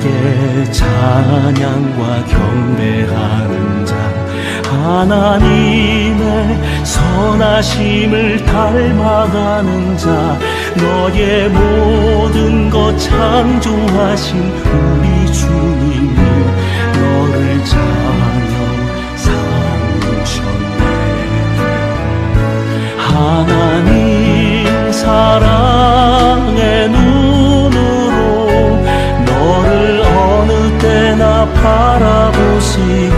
께 찬양과 경배하는 자 하나님의 선하심을 닮아가는 자 너의 모든 것 창조하신 우리 주님이 너를 자녀 삼으셨네. 하나님 사랑의 눈으로 너를 어느 때나 바라보시고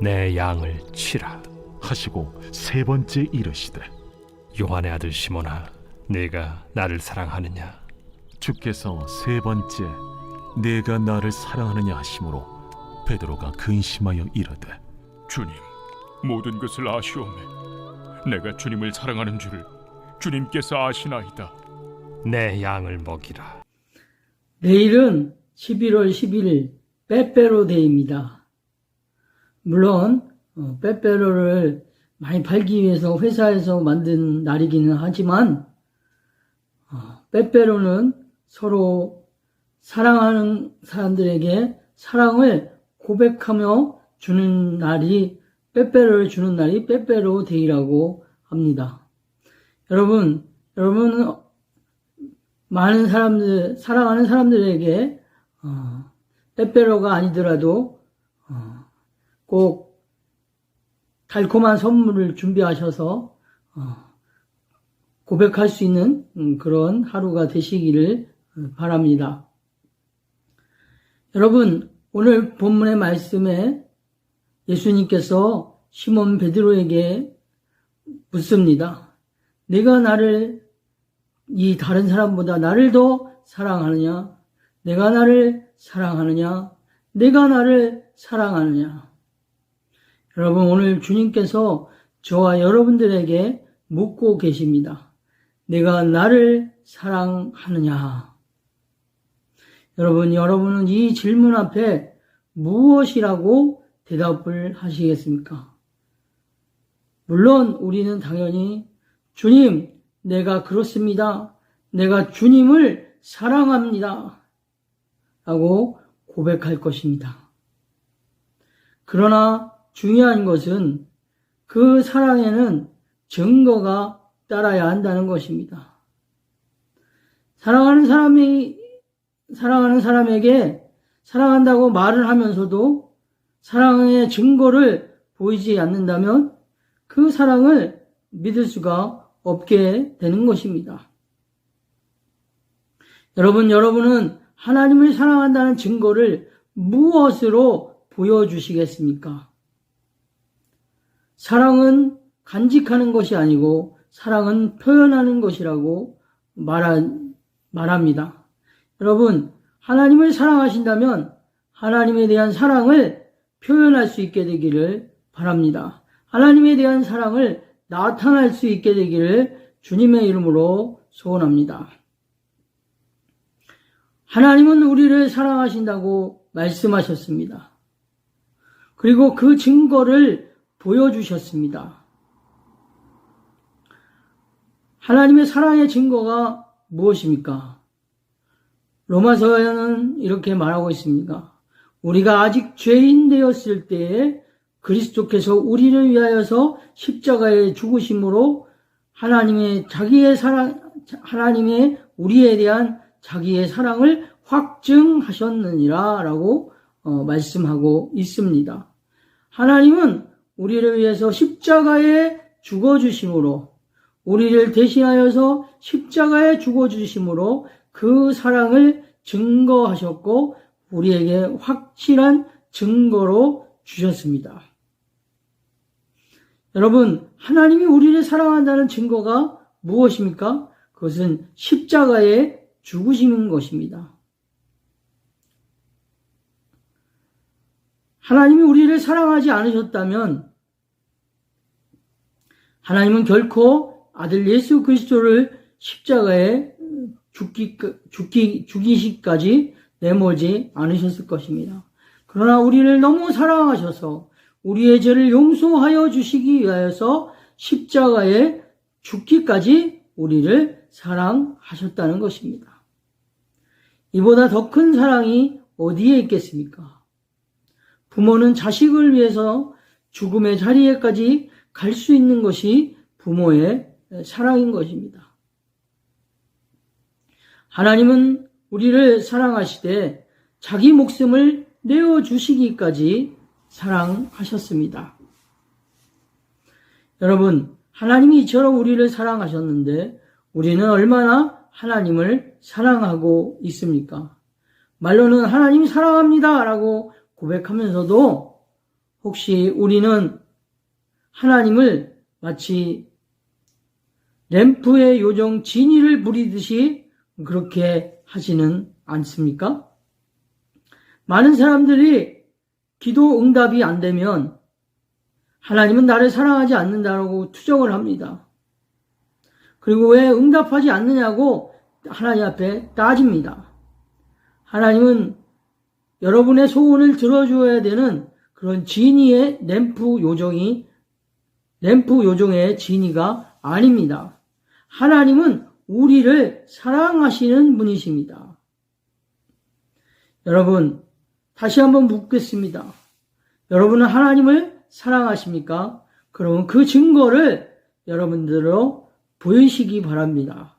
내 양을 치라. 하시고 세 번째 이르시되 요한의 아들 시몬아, 네가 나를 사랑하느냐? 주께서 세 번째 내가 나를 사랑하느냐 하심으로 베드로가 근심하여 이르되 주님 모든 것을 아시오매. 내가 주님을 사랑하는 줄 주님께서 아시나이다. 내 양을 먹이라. 내일은 11월 11일 빼빼로 데이입니다. 물론 어, 빼빼로를 많이 팔기 위해서 회사에서 만든 날이기는 하지만 어, 빼빼로는 서로 사랑하는 사람들에게 사랑을 고백하며 주는 날이 빼빼로를 주는 날이 빼빼로 데이라고 합니다. 여러분, 여러분은 많은 사람들, 사랑하는 사람들에게, 어, 빼빼로가 아니더라도, 어, 꼭 달콤한 선물을 준비하셔서, 어, 고백할 수 있는 음, 그런 하루가 되시기를 어, 바랍니다. 여러분, 오늘 본문의 말씀에 예수님께서 시몬 베드로에게 묻습니다. 내가 나를 이 다른 사람보다 나를 더 사랑하느냐? 내가 나를 사랑하느냐? 내가 나를 사랑하느냐? 여러분, 오늘 주님께서 저와 여러분들에게 묻고 계십니다. 내가 나를 사랑하느냐? 여러분, 여러분은 이 질문 앞에 무엇이라고 대답을 하시겠습니까? 물론 우리는 당연히 주님, 내가 그렇습니다. 내가 주님을 사랑합니다. 라고 고백할 것입니다. 그러나 중요한 것은 그 사랑에는 증거가 따라야 한다는 것입니다. 사랑하는 사람이, 사랑하는 사람에게 사랑한다고 말을 하면서도 사랑의 증거를 보이지 않는다면 그 사랑을 믿을 수가 없게 되는 것입니다. 여러분, 여러분은 하나님을 사랑한다는 증거를 무엇으로 보여주시겠습니까? 사랑은 간직하는 것이 아니고 사랑은 표현하는 것이라고 말하, 말합니다. 여러분, 하나님을 사랑하신다면 하나님에 대한 사랑을 표현할 수 있게 되기를 바랍니다. 하나님에 대한 사랑을 나타날 수 있게 되기를 주님의 이름으로 소원합니다. 하나님은 우리를 사랑하신다고 말씀하셨습니다. 그리고 그 증거를 보여주셨습니다. 하나님의 사랑의 증거가 무엇입니까? 로마서에는 이렇게 말하고 있습니다. 우리가 아직 죄인 되었을 때에 그리스도께서 우리를 위하여서 십자가에 죽으심으로 하나님의 자기의 사랑, 하나님의 우리에 대한 자기의 사랑을 확증하셨느니라 라고 어, 말씀하고 있습니다. 하나님은 우리를 위해서 십자가에 죽어주심으로 우리를 대신하여서 십자가에 죽어주심으로 그 사랑을 증거하셨고 우리에게 확실한 증거로 주셨습니다. 여러분, 하나님이 우리를 사랑한다는 증거가 무엇입니까? 그 그것은 십자가의 죽으심인 것입니다. 하나님이 우리를 사랑하지 않으셨다면 하나님은 결코 아들 예수 그리스도를 십자가에 죽기, 죽기, 죽이시까지 내몰지 않으셨을 것입니다. 그러나 우리를 너무 사랑하셔서 우리의 죄를 용서하여 주시기 위하여서 십자가에 죽기까지 우리를 사랑하셨다는 것입니다. 이보다 더 큰 사랑이 어디에 있겠습니까? 부모는 자식을 위해서 죽음의 자리에까지 갈 수 있는 것이 부모의 사랑인 것입니다. 하나님은 우리를 사랑하시되 자기 목숨을 내어 주시기까지 사랑하셨습니다. 여러분, 하나님이 이처럼 우리를 사랑하셨는데 우리는 얼마나 하나님을 사랑하고 있습니까? 말로는 하나님 사랑합니다 라고 고백하면서도 혹시 우리는 하나님을 마치 램프의 요정 진이를 부리듯이 그렇게 하지는 않습니까? 많은 사람들이 기도 응답이 안 되면 하나님은 나를 사랑하지 않는다고 투정을 합니다. 그리고 왜 응답하지 않느냐고 하나님 앞에 따집니다. 하나님은 여러분의 소원을 들어줘야 되는 그런 지니의 램프 요정이 램프 요정의 지니가 아닙니다. 하나님은 우리를 사랑하시는 분이십니다. 여러분, 다시 한번 묻겠습니다. 여러분은 하나님을 사랑하십니까? 그러면 그 증거를 여러분들로 보이시기 바랍니다.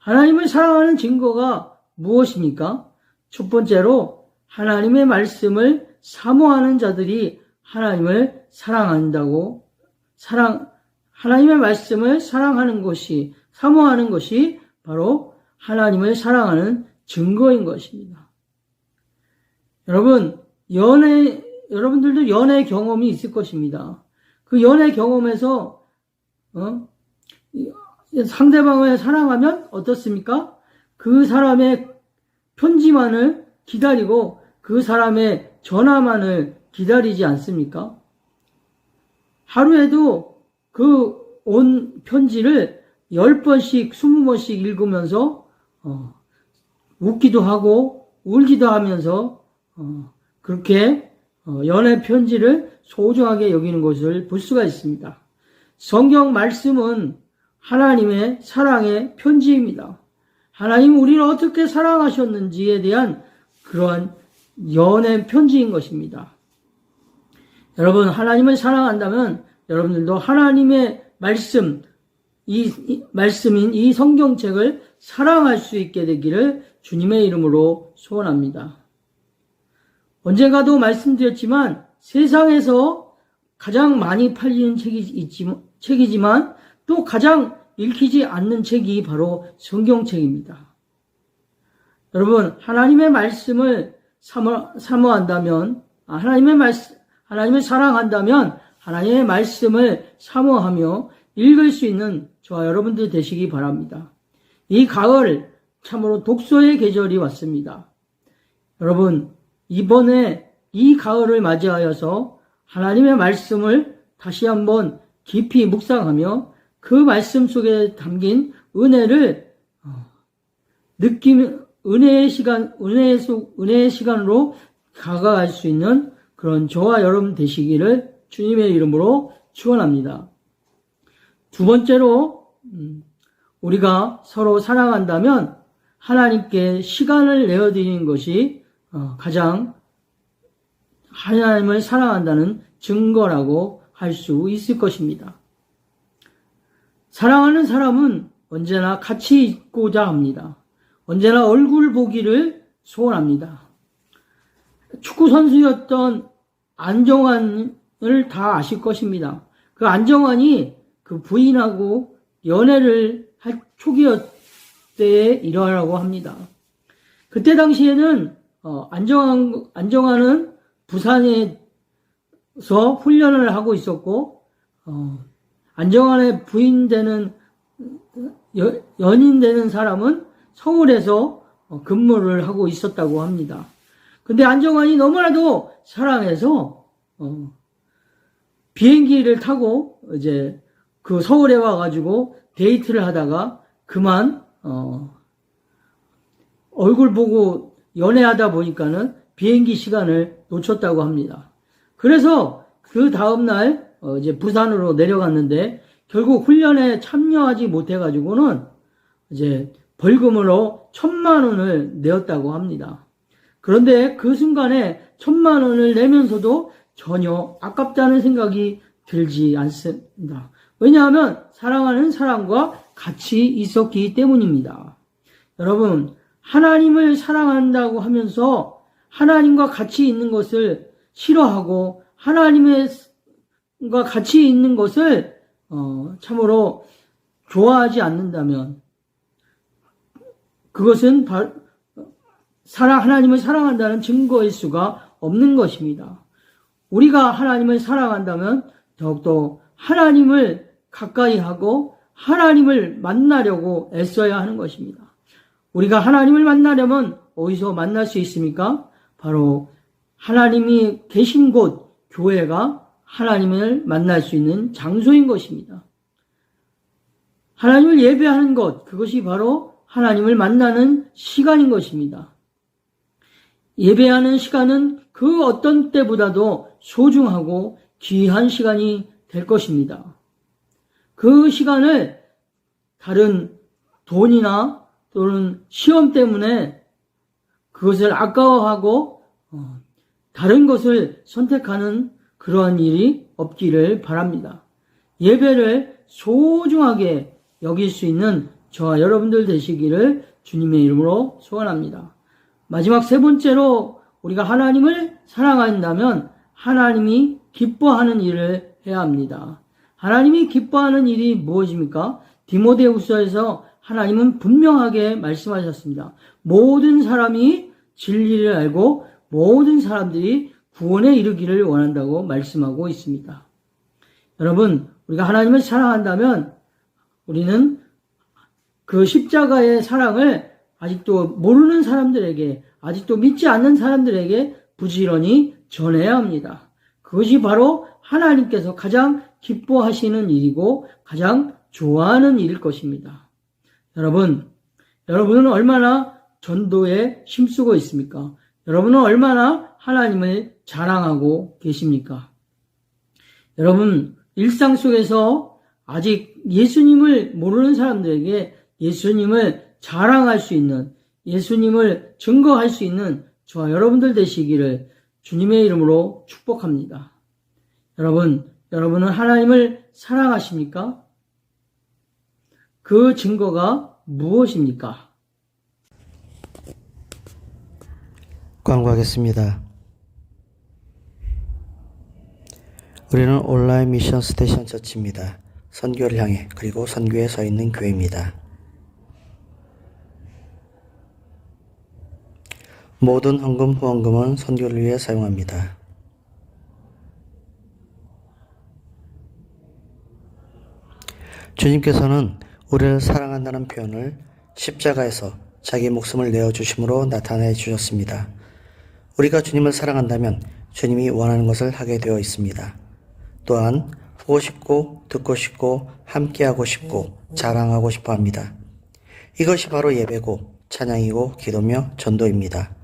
하나님을 사랑하는 증거가 무엇입니까? 첫 번째로 하나님의 말씀을 사모하는 자들이 하나님을 사랑한다고 사랑 하나님의 말씀을 사랑하는 것이 사모하는 것이 바로 하나님을 사랑하는 증거인 것입니다. 여러분 연애 여러분들도 연애 경험이 있을 것입니다. 그 연애 경험에서 어? 상대방을 사랑하면 어떻습니까? 그 사람의 편지만을 기다리고 그 사람의 전화만을 기다리지 않습니까? 하루에도 그 온 편지를 10번씩, 20번씩 읽으면서, 어, 웃기도 하고, 울기도 하면서, 어, 그렇게 어, 연애 편지를 소중하게 여기는 것을 볼 수가 있습니다. 성경 말씀은 하나님의 사랑의 편지입니다. 하나님 우리를 어떻게 사랑하셨는지에 대한 그러한 연애 편지인 것입니다. 여러분 하나님을 사랑한다면 여러분들도 하나님의 말씀 이, 이 말씀인 이 성경책을 사랑할 수 있게 되기를 주님의 이름으로 소원합니다. 언젠가도 말씀드렸지만 세상에서 가장 많이 팔리는 책이 책이지만 또 가장 읽히지 않는 책이 바로 성경책입니다. 여러분, 하나님의 말씀을 사모, 사모 한다면, 아, 하나님의 말씀, 하나님을 사랑한다면, 하나님의 말씀을 사모하며 읽을 수 있는 저와 여러분들 되시기 바랍니다. 이 가을, 참으로 독서의 계절이 왔습니다. 여러분, 이번에 이 가을을 맞이하여서 하나님의 말씀을 다시 한번 깊이 묵상하며 그 말씀 속에 담긴 은혜를 느끼며 은혜의 시간, 은혜의 속, 은혜의 시간으로 다가갈 수 있는 그런 저와 여러분 되시기를 주님의 이름으로 축원합니다. 두 번째로 음, 우리가 서로 사랑한다면 하나님께 시간을 내어 드리는 것이 어, 가장 하나님을 사랑한다는 증거라고 할 수 있을 것입니다. 사랑하는 사람은 언제나 같이 있고자 합니다. 언제나 얼굴 보기를 소원합니다. 축구 선수였던 안정환을 다 아실 것입니다. 그 안정환이 그 부인하고 연애를 할 초기였 때에 일어나라고 합니다. 그때 당시에는 어, 안정환 안정환은 부산에서 훈련을 하고 있었고 어, 안정환의 부인 되는 여- 연인 되는 사람은 서울에서 어, 근무를 하고 있었다고 합니다. 근데 안정환이 너무나도 사랑해서 어, 비행기를 타고 이제 그 서울에 와가지고 데이트를 하다가 그만 어, 얼굴 보고 연애하다 보니까는 비행기 시간을 놓쳤다고 합니다. 그래서 그 다음날 어, 이제 부산으로 내려갔는데 결국 훈련에 참여하지 못해가지고는 이제 벌금으로 천만 원을 내었다고 합니다. 그런데 그 순간에 천만 원을 내면서도 전혀 아깝다는 생각이 들지 않습니다. 왜냐하면 사랑하는 사람과 같이 있었기 때문입니다. 여러분, 하나님을 사랑한다고 하면서 하나님과 같이 있는 것을 싫어하고 하나님과 같이 있는 것을 어, 참으로 좋아하지 않는다면 그것은 바- 사랑 하나님을 사랑한다는 증거일 수가 없는 것입니다. 우리가 하나님을 사랑한다면 더욱더 하나님을 가까이 하고 하나님을 만나려고 애써야 하는 것입니다. 우리가 하나님을 만나려면 어디서 만날 수 있습니까? 바로 하나님이 계신 곳, 교회가 하나님을 만날 수 있는 장소인 것입니다. 하나님을 예배하는 것, 그것이 바로 하나님을 만나는 시간인 것입니다. 예배하는 시간은 그 어떤 때보다도 소중하고 귀한 시간이 될 것입니다. 그 시간을 다른 돈이나 또는 시험 때문에 그것을 아까워하고 어, 다른 것을 선택하는 그러한 일이 없기를 바랍니다. 예배를 소중하게 여길 수 있는 저와 여러분들 되시기를 주님의 이름으로 소원합니다. 마지막 세 번째로 우리가 하나님을 사랑한다면 하나님이 기뻐하는 일을 해야 합니다. 하나님이 기뻐하는 일이 무엇입니까? 디모데후서에서 하나님은 분명하게 말씀하셨습니다. 모든 사람이 진리를 알고 모든 사람들이 구원에 이르기를 원한다고 말씀하고 있습니다. 여러분, 우리가 하나님을 사랑한다면 우리는 그 십자가의 사랑을 아직도 모르는 사람들에게, 아직도 믿지 않는 사람들에게 부지런히 전해야 합니다. 그것이 바로 하나님께서 가장 기뻐하시는 일이고 가장 좋아하는 일일 것입니다. 여러분, 여러분은 얼마나 전도에 힘쓰고 있습니까? 여러분은 얼마나 하나님을 자랑하고 계십니까? 여러분, 일상 속에서 아직 예수님을 모르는 사람들에게 예수님을 자랑할 수 있는, 예수님을 증거할 수 있는 저와 여러분들 되시기를 주님의 이름으로 축복합니다. 여러분, 여러분은 하나님을 사랑하십니까? 그 증거가 무엇입니까? 광고하겠습니다. 우리는 온라인 미션 스테이션 처치입니다. 선교를 향해 그리고 선교에 서 있는 교회입니다. 모든 헌금 후원금은 선교를 위해 사용합니다. 주님께서는 우리를 사랑한다는 표현을 십자가에서 자기 목숨을 내어 주심으로 나타내 주셨습니다. 우리가 주님을 사랑한다면 주님이 원하는 것을 하게 되어 있습니다. 또한 보고 싶고 듣고 싶고 함께하고 싶고 자랑하고 싶어 합니다. 이것이 바로 예배고 찬양이고 기도며 전도입니다.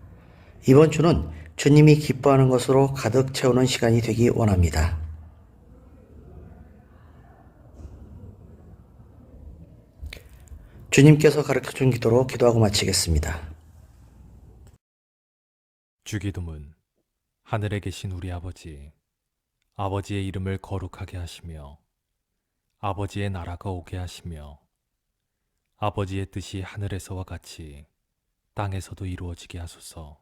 이번 주는 주님이 기뻐하는 것으로 가득 채우는 시간이 되기 원합니다. 주님께서 가르쳐 준 기도로 기도하고 마치겠습니다. 주기도문 하늘에 계신 우리 아버지 아버지의 이름을 거룩하게 하시며 아버지의 나라가 오게 하시며 아버지의 뜻이 하늘에서와 같이 땅에서도 이루어지게 하소서